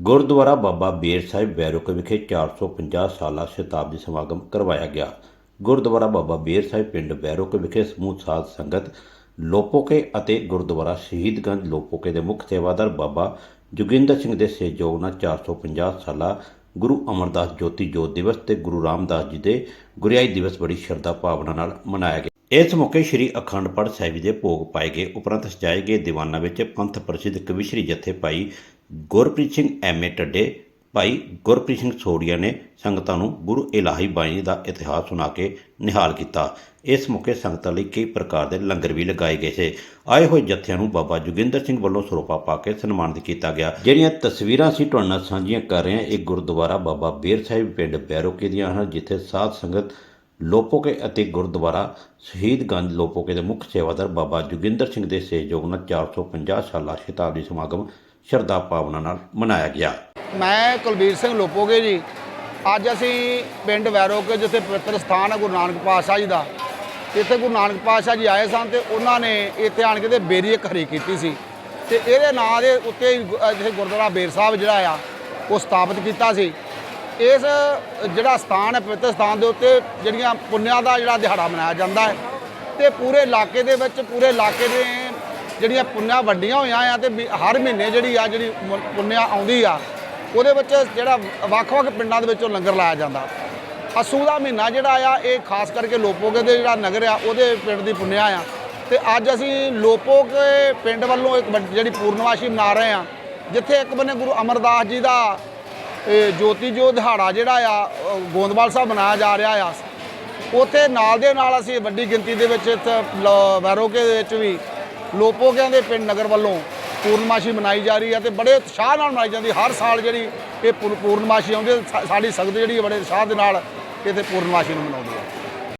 ਗੁਰਦੁਆਰਾ ਬਾਬਾ ਬੇਰ ਸਾਹਿਬ ਵੈਰੋਕੇ ਵਿਖੇ 450 ਸਾਲਾ ਸ਼ਤਾਬਦੀ ਸਮਾਗਮ ਕਰਵਾਇਆ ਗਿਆ। ਗੁਰਦੁਆਰਾ ਬਾਬਾ ਬੇਰ ਸਾਹਿਬ ਪਿੰਡ ਵੈਰੋਕੇ ਵਿਖੇ ਸਮੂਹ ਸਾਧ ਸੰਗਤ ਲੋਪੋਕੇ ਅਤੇ ਗੁਰਦੁਆਰਾ ਸ਼ਹੀਦਗੰਜ ਲੋਪੋਕੇ ਦੇ ਮੁੱਖ ਸੇਵਾਦਾਰ ਬਾਬਾ ਜੋਗਿੰਦਰ ਸਿੰਘ ਦੇ ਸਹਿਯੋਗ ਨਾਲ 450 ਸਾਲਾ ਗੁਰੂ ਅਮਰਦਾਸ ਜੋਤੀ ਜੋਤ ਦਿਵਸ ਤੇ ਗੁਰੂ ਰਾਮਦਾਸ ਜੀ ਦੇ ਗੁਰਿਆਈ ਦਿਵਸ ਬੜੀ ਸ਼ਰਧਾ ਭਾਵਨਾ ਨਾਲ ਮਨਾਇਆ ਗਿਆ। ਇਸ ਮੌਕੇ ਸ੍ਰੀ ਅਖੰਡ ਪਾਠ ਸਾਹਿਬ ਜੀ ਦੇ ਭੋਗ ਪਾਏ ਗਏ। ਉਪਰੰਤ ਸਜਾਏ ਗਏ ਦੀਵਾਨਾਂ ਵਿੱਚ ਪੰਥ ਪ੍ਰਸਿੱਧ ਕਵਿਸ਼ਰੀ ਜਥੇ ਭਾਈ ਗੁਰਪ੍ਰੀਤ ਸਿੰਘ ਐਮਏ ਟੱਡੇ ਭਾਈ ਗੁਰਪ੍ਰੀਤ ਸਿੰਘ ਸੋੜੀਆ ਨੇ ਸੰਗਤਾਂ ਨੂੰ ਗੁਰੂ ਇਲਾਹੀ ਬਾਣੀ ਦਾ ਇਤਿਹਾਸ ਸੁਣਾ ਕੇ ਨਿਹਾਲ ਕੀਤਾ। ਇਸ ਮੌਕੇ ਸੰਗਤਾਂ ਲਈ ਕਈ ਪ੍ਰਕਾਰ ਦੇ ਲੰਗਰ ਵੀ ਲਗਾਏ ਗਏ ਸੀ। ਆਏ ਹੋਏ ਜੱਥਿਆਂ ਨੂੰ ਬਾਬਾ ਜੋਗਿੰਦਰ ਸਿੰਘ ਵੱਲੋਂ ਸਰੋਪਾ ਪਾ ਕੇ ਸਨਮਾਨਿਤ ਕੀਤਾ ਗਿਆ। ਜਿਹੜੀਆਂ ਤਸਵੀਰਾਂ ਅਸੀਂ ਤੁਹਾਡੇ ਨਾਲ ਸਾਂਝੀਆਂ ਕਰ ਰਹੇ ਹਾਂ, ਇਹ ਗੁਰਦੁਆਰਾ ਬਾਬਾ ਬੇਰ ਸਾਹਿਬ ਪਿੰਡ ਬੈਰੋਕੇ ਦੀਆਂ ਹਨ, ਜਿੱਥੇ ਸਾਧ ਸੰਗਤ ਲੋਪੋਕੇ ਅਤੇ ਗੁਰਦੁਆਰਾ ਸ਼ਹੀਦਗੰਜ ਲੋਪੋਕੇ ਦੇ ਮੁੱਖ ਸੇਵਾਦਾਰ ਬਾਬਾ ਜੋਗਿੰਦਰ ਸਿੰਘ ਦੇ ਸਹਿਯੋਗ ਨਾਲ 450 ਸਾਲਾ ਸ਼ਤਾਬਦੀ ਸਮਾਗਮ ਸ਼ਰਧਾ ਭਾਵਨਾ ਨਾਲ ਮਨਾਇਆ ਗਿਆ। ਮੈਂ ਕੁਲਬੀਰ ਸਿੰਘ ਲੋਪੋਗੇ ਜੀ। ਅੱਜ ਅਸੀਂ ਪਿੰਡ ਵੈਰੋਕੇ, ਜਿੱਥੇ ਪਵਿੱਤਰ ਸਥਾਨ ਹੈ ਗੁਰੂ ਨਾਨਕ ਪਾਤਸ਼ਾਹ ਜੀ ਦਾ, ਇੱਥੇ ਗੁਰੂ ਨਾਨਕ ਪਾਤਸ਼ਾਹ ਜੀ ਆਏ ਸਨ ਤੇ ਉਹਨਾਂ ਨੇ ਇੱਥੇ ਆਣ ਕੇ ਤੇ ਬੇਰੀ ਇੱਕ ਖਰੀ ਕੀਤੀ ਸੀ। ਤੇ ਇਹਦੇ ਨਾਂ ਦੇ ਉੱਤੇ ਜਿੱਥੇ ਗੁਰਦੁਆਰਾ ਬੇਰ ਸਾਹਿਬ ਜਿਹੜਾ ਆ, ਉਹ ਸਥਾਪਿਤ ਕੀਤਾ ਸੀ। ਇਸ ਜਿਹੜਾ ਸਥਾਨ ਹੈ, ਪਵਿੱਤਰ ਸਥਾਨ ਦੇ ਉੱਤੇ ਜਿਹੜੀਆਂ ਪੁੰਨਿਆਂ ਦਾ ਜਿਹੜਾ ਦਿਹਾੜਾ ਮਨਾਇਆ ਜਾਂਦਾ ਹੈ, ਤੇ ਪੂਰੇ ਇਲਾਕੇ ਦੇ ਵਿੱਚ, ਪੂਰੇ ਇਲਾਕੇ ਦੇ ਜਿਹੜੀਆਂ ਪੁੰਨਿਆਂ ਵੱਡੀਆਂ ਹੋਈਆਂ ਆ ਤੇ ਵੀ ਹਰ ਮਹੀਨੇ ਜਿਹੜੀ ਆ, ਜਿਹੜੀ ਮੁ- ਪੁੰਨਿਆ ਆਉਂਦੀ ਆ, ਉਹਦੇ ਵਿੱਚ ਜਿਹੜਾ ਵੱਖ-ਵੱਖ ਪਿੰਡਾਂ ਦੇ ਵਿੱਚੋਂ ਲੰਗਰ ਲਾਇਆ ਜਾਂਦਾ। ਅਸੂ ਦਾ ਮਹੀਨਾ ਜਿਹੜਾ ਆ, ਇਹ ਖਾਸ ਕਰਕੇ ਲੋਪੋਗੇ ਦੇ ਜਿਹੜਾ ਨਗਰ ਆ, ਉਹਦੇ ਪਿੰਡ ਦੀ ਪੁੰਨਿਆ ਆ। ਤੇ ਅੱਜ ਅਸੀਂ ਲੋਪੋਗੇ ਪਿੰਡ ਵੱਲੋਂ ਇੱਕ ਵੱਡ- ਜਿਹੜੀ ਪੂਰਨਵਾਸ਼ੀ ਮਨਾ ਰਹੇ ਆ, ਜਿੱਥੇ ਇੱਕ ਬੰਨੇ ਗੁਰੂ ਅਮਰਦਾਸ ਜੀ ਦਾ ਜੋਤੀ ਜੋ ਦਿਹਾੜਾ ਜਿਹੜਾ ਆ ਉਹ ਗੋਂਦਵਾਲ ਸਾਹਿਬ ਮਨਾਇਆ ਜਾ ਰਿਹਾ ਆ। ਉੱਥੇ ਨਾਲ ਦੇ ਨਾਲ ਅਸੀਂ ਵੱਡੀ ਗਿਣਤੀ ਦੇ ਵਿੱਚ ਇੱਥੇ ਲ- ਵੈਰੋਕੇ ਦੇ ਵਿੱਚ ਵੀ ਲੋਪੋਕਿਆਂ ਦੇ ਪਿੰਡ ਨਗਰ ਵੱਲੋਂ ਪੂਰਨਮਾਸ਼ੀ ਮਨਾਈ ਜਾ ਰਹੀ ਹੈ ਤੇ ਬੜੇ ਉਤਸ਼ਾਹ ਨਾਲ ਮਨਾਈ ਜਾਂਦੀ ਹਰ ਸਾਲ ਜਿਹੜੀ ਇਹ ਪੂਰ- ਪੂਰਨਮਾਸ਼ੀ ਆਉਂਦੀ ਹੈ ਸਾਡੀ ਸੰਗਤ ਜਿਹੜੀ ਬੜੇ ਉਤਸ਼ਾਹ ਦੇ ਨਾਲ ਇੱਥੇ ਪੂਰਨਮਾਸ਼ੀ ਨੂੰ ਮਨਾਉਂਦੀ ਹੈ।